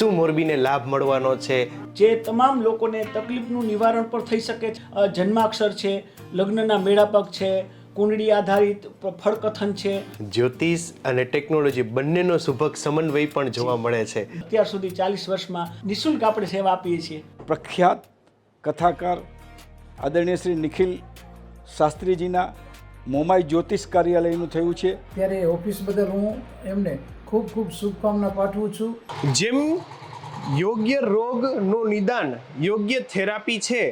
શું મોરબીને લાભ મળવાનો છે? જે તમામ લોકોને તકલીફનું નિવારણ પણ થઈ શકે છે. જન્માક્ષર છે લગ્નના મેળાપક છે કુંડળી આધારિત ફળકથન છે. જ્યોતિષ અને ટેકનોલોજી બંનેનો સુભગ સમન્વય પણ જોવા મળે છે. અત્યાર સુધી ચાલીસ વર્ષમાં નિઃશુલ્ક આપણે સેવા આપીએ છીએ. પ્રખ્યાત કથાકાર આદરણીય શ્રી નિખિલ શાસ્ત્રીજીના મોમાઈ જ્યોતિષ કાર્યાલયનું થયું છે. ત્યારે ઓફિસ બદલ હું એમને ખૂબ ખૂબ શુભકામના પાઠવું છું. જેમ યોગ્ય રોગનું નિદાન, યોગ્ય થેરાપી છે,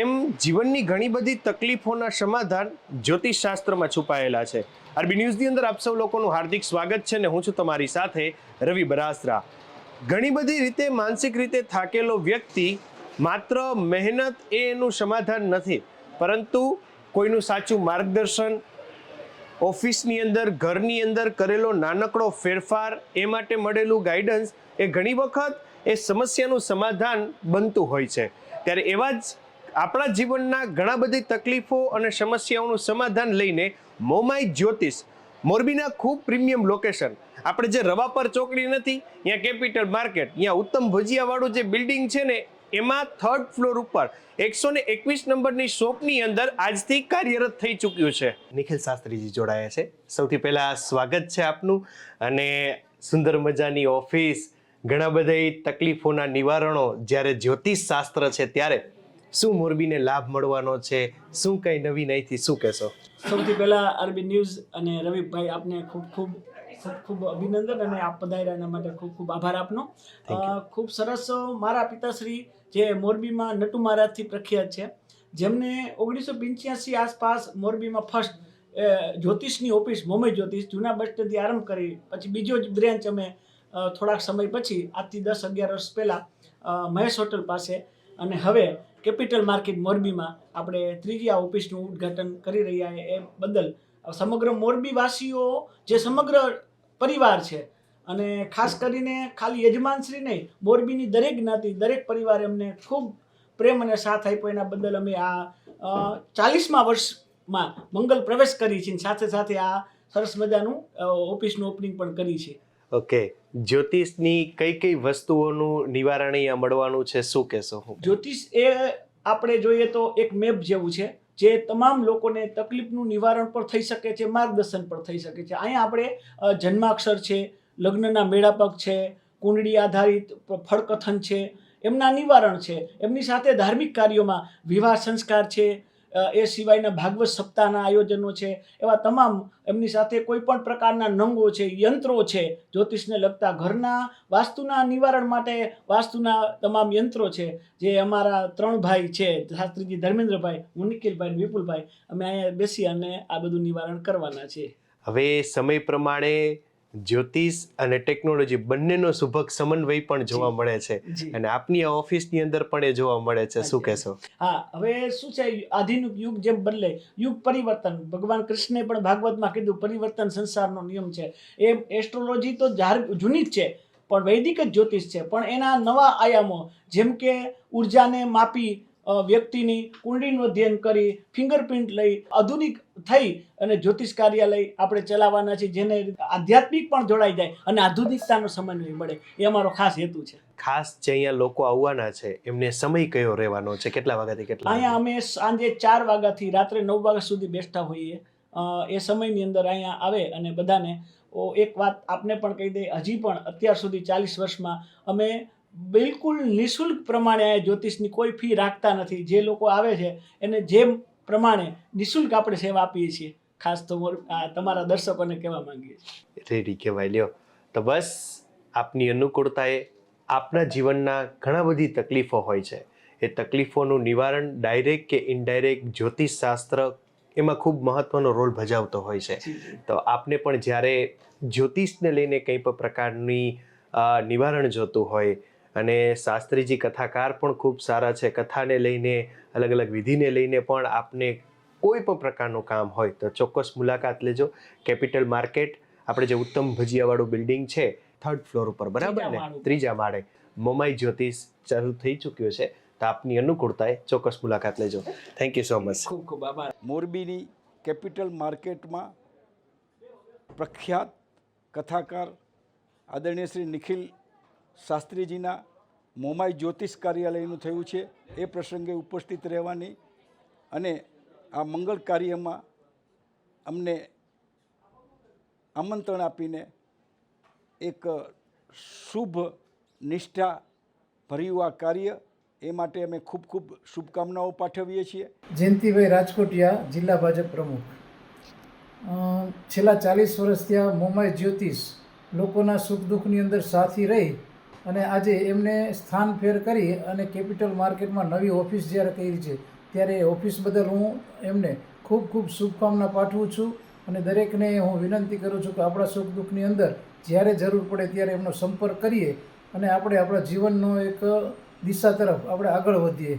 એમ જીવનની ઘણી બધી તકલીફોના સમાધાન જ્યોતિષશાસ્ત્રમાં છુપાયેલા છે. આરબી ન્યૂઝની અંદર આપ સૌ લોકોનું હાર્દિક સ્વાગત છે ને હું છું તમારી સાથે રવિ બરાસરા. ઘણી બધી રીતે માનસિક રીતે થાકેલો વ્યક્તિ માત્ર મહેનત એ એનું સમાધાન નથી, પરંતુ કોઈનું સાચું માર્ગદર્શન ઓફિસની અંદર, ઘરની અંદર કરેલો નાનકડો ફેરફાર, એ માટે મળેલું ગાઈડન્સ એ ઘણી વખત એ સમસ્યાનું સમાધાન બનતું હોય છે. ત્યારે એવા જ આપણા જીવનના ઘણા બધી તકલીફો અને સમસ્યાઓનું સમાધાન લઈને મોમાઈ જ્યોતિષ, મોરબીના ખૂબ પ્રીમિયમ લોકેશન આપણે જે રવાપર ચોકડી નથી, ત્યાં કેપિટલ માર્કેટ ત્યાં ઉત્તમ ભજીયાવાળું જે બિલ્ડિંગ છે ને એમાં થર્ડ ફ્લોર ઉપર એકસો ને એકવીસ નંબરની શોપની અંદર આજથી કાર્યરત થઈ ચૂક્યું છે. નિખિલ શાસ્ત્રીજી જોડાયા છે. સૌથી પહેલા સ્વાગત છે આપનું અને સુંદર મજાની ઓફિસ ઘણા બધા તકલીફોના નિવારણો જ્યારે જ્યોતિષ શાસ્ત્ર છે ત્યારે શું મોરબીને લાભ મળવાનો છે? શું કંઈ નવી નહીંથી શું કહેશો? સૌથી પહેલાં આરબી ન્યૂઝ અને રવિભાઈ આપને ખૂબ ખૂબ ખૂબ ખૂબ અભિનંદન અને આપ પધાર્યા એના માટે ખૂબ ખૂબ આભાર આપનો. ખૂબ સરસ મારા પિતાશ્રી જે મોરબીમાં નટુ મહારાજથી પ્રખ્યાત છે. જેમને ઓગણીસો પંચ્યાસી આસપાસ મોરબીમાં ફર્સ્ટ જ્યોતિષની ઓફિસ મુંબઈ જ્યોતિષ, જૂના બસ સ્ટેન્ડથી આરંભ કરી, પછી બીજો જ બ્રાન્ચ અમે થોડાક સમય પછી, આજથી દસ અગિયાર વર્ષ પહેલાં મહેશ હોટલ પાસે અને હવે કેપિટલ માર્કેટ મોરબીમાં આપણે ત્રીજી આ ઓફિસનું ઉદ્ઘાટન કરી રહ્યા એ બદલ સમગ્ર મોરબીવાસીઓ, જે સમગ્ર પરિવાર છે અને ખાસ કરીને ખાલી યજમાનશ્રી નહીં મોરબીની દરેક જ્ઞાતિ દરેક પરિવારે અમને ખૂબ પ્રેમ અને સાથ આપ્યો. એના બદલ અમે આ ચાલીસમા વર્ષમાં મંગલ પ્રવેશ કરી છે સાથે સાથે આ સરસ મજાનું ઓફિસનું ઓપનિંગ પણ કરી છે. ઓકે. જ્યોતિષની કઈ કઈ વસ્તુઓનું નિવારણ અહીંયા મળવાનું છે? શું કહેશો હું? જ્યોતિષ એ આપણે જોઈએ તો એક મેપ જેવું છે જે તમામ લોકોને તકલીફનું નિવારણ પણ થઈ શકે છે માર્ગદર્શન પણ થઈ શકે છે. અહીંયા આપણે જન્માક્ષર છે લગ્નના મેળાપક છે, કુંડળી આધારિત ફળકથન છે, એમના નિવારણ છે, એમની સાથે ધાર્મિક કાર્યોમાં વિવાહ સંસ્કાર છે એ સિવાયના ભાગવત સપ્તાહના આયોજનો છે, એવા તમામ એમની સાથે કોઈ પણ પ્રકારના નંગો છે, યંત્રો છે, જ્યોતિષને લગતા ઘરના વાસ્તુના નિવારણ માટે વાસ્તુના તમામ યંત્રો છે, જે અમારા ત્રણ ભાઈ છે, શાસ્ત્રીજી ધર્મેન્દ્રભાઈ, હું નિખિલભાઈ વિપુલભાઈ, અમે અહીંયા બેસી અને આ બધું નિવારણ કરવાના છે હવે સમય પ્રમાણે જ્યોતિષ અને ટેકનોલોજી બંનેનો સુભગ સમન્વય પણ જોવા મળે છે. અને આપની આ ઓફિસની અંદર પણ એ જોવા મળે છે. શું કહેશો? હા હવે શું છે? આધુનિક યુગ જેમ બદલે યુગ પરિવર્તન. ભગવાન કૃષ્ણે પણ ભાગવતમાં કીધું પરિવર્તન સંસારનો નિયમ છે. એ એસ્ટ્રોલોજી તો જાર જૂની જ છે પણ વૈદિક જ જ્યોતિષ છે. પણ એના નવા આયામો જેમ કે ઉર્જાને માપી વ્યક્તિની કુંડળીનું અધ્યયન કરી ફિંગરપ્રિન્ટ લઈ આધુનિક થઈ અને જ્યોતિષ કાર્યાલય આપણે ચલાવવાના છે જેને આધ્યાત્મિક પણ જોડાઈ જાય અને આધુનિકતાનો સમન્વય મળે એ અમારો ખાસ હેતુ છે. ખાસ જે અહીંયા લોકો આવવાના છે એમને સમય કયો રહેવાનો છે કેટલા વાગ્યાથી કેટલા અહીંયા અમે સાંજે ચાર વાગ્યાથી રાત્રે નવ વાગ્યા સુધી બેસતા હોઈએ. એ સમયની અંદર અહીંયા આવે અને બધાને એક વાત આપને પણ કહી દઈએ હજી પણ અત્યાર સુધી ચાલીસ વર્ષમાં અમે બિલકુલ નિઃશુલ્ક પ્રમાણે જ્યોતિષની કોઈ ફી રાખતા નથી. જે લોકો આવે છે એને જે પ્રમાણે નિઃશુલ્ક આપણે સેવા આપીએ છીએ ખાસ તો આ તમારા દર્શકોને કહેવા માંગીએ છીએ રેડી કહેવાય. લ્યો. તો બસ આપની અનુકૂળતાએ આપના જીવનના ઘણા બધી તકલીફો હોય છે. એ તકલીફોનું નિવારણ ડાયરેક્ટ કે ઇનડાયરેક્ટ જ્યોતિષ શાસ્ત્ર એમાં ખૂબ મહત્વનો રોલ ભજાવતો હોય છે. તો આપને પણ જ્યારે જ્યોતિષને લઈને કંઈ પણ પ્રકારની નિવારણ જોતું હોય અને શાસ્ત્રીજી કથાકાર પણ ખૂબ સારા છે. કથાને લઈને અલગ અલગ વિધિને લઈને પણ આપને કોઈ પણ પ્રકારનું કામ હોય તો ચોક્કસ મુલાકાત લેજો. કેપિટલ માર્કેટ આપણે જે ઉત્તમ ભજીયાવાળું બિલ્ડિંગ છે થર્ડ ફ્લોર ઉપર બરાબર ને? ત્રીજા માળે મોમાઈ જ્યોતિષ ચાલુ થઈ ચૂક્યો છે તો આપની અનુકૂળતાએ ચોક્કસ મુલાકાત લેજો. થેન્ક યુ સો મચ ખૂબ ખૂબ આભાર. મોરબીની કેપિટલ માર્કેટમાં પ્રખ્યાત કથાકાર આદરણીય શ્રી નિખિલ શાસ્ત્રીજીના મોમાઈ જ્યોતિષ કાર્યાલયનું થયું છે. એ પ્રસંગે ઉપસ્થિત રહેવાની અને આ મંગળ કાર્યમાં અમને આમંત્રણ આપીને એક શુભ નિષ્ઠા ભર્યું આ કાર્ય. એ માટે અમે ખૂબ ખૂબ શુભકામનાઓ પાઠવીએ છીએ. જયંતિભાઈ રાજકોટિયા જિલ્લા ભાજપ પ્રમુખ. છેલ્લા ચાલીસ વર્ષથી આ મોમાઈ જ્યોતિષ લોકોના સુખ દુઃખની અંદર સાથી રહી અને આજે એમને સ્થાન ફેર કરી અને કેપિટલ માર્કેટમાં નવી ઓફિસ જ્યારે કરી છે, ત્યારે એ ઓફિસ બદલ હું એમને ખૂબ ખૂબ શુભકામના પાઠવું છું અને દરેકને હું વિનંતી કરું છું કે આપણા સુખ દુઃખની અંદર જ્યારે જરૂર પડે ત્યારે એમનો સંપર્ક કરીએ અને આપણે આપણા જીવનનો એક દિશા તરફ આપણે આગળ વધીએ.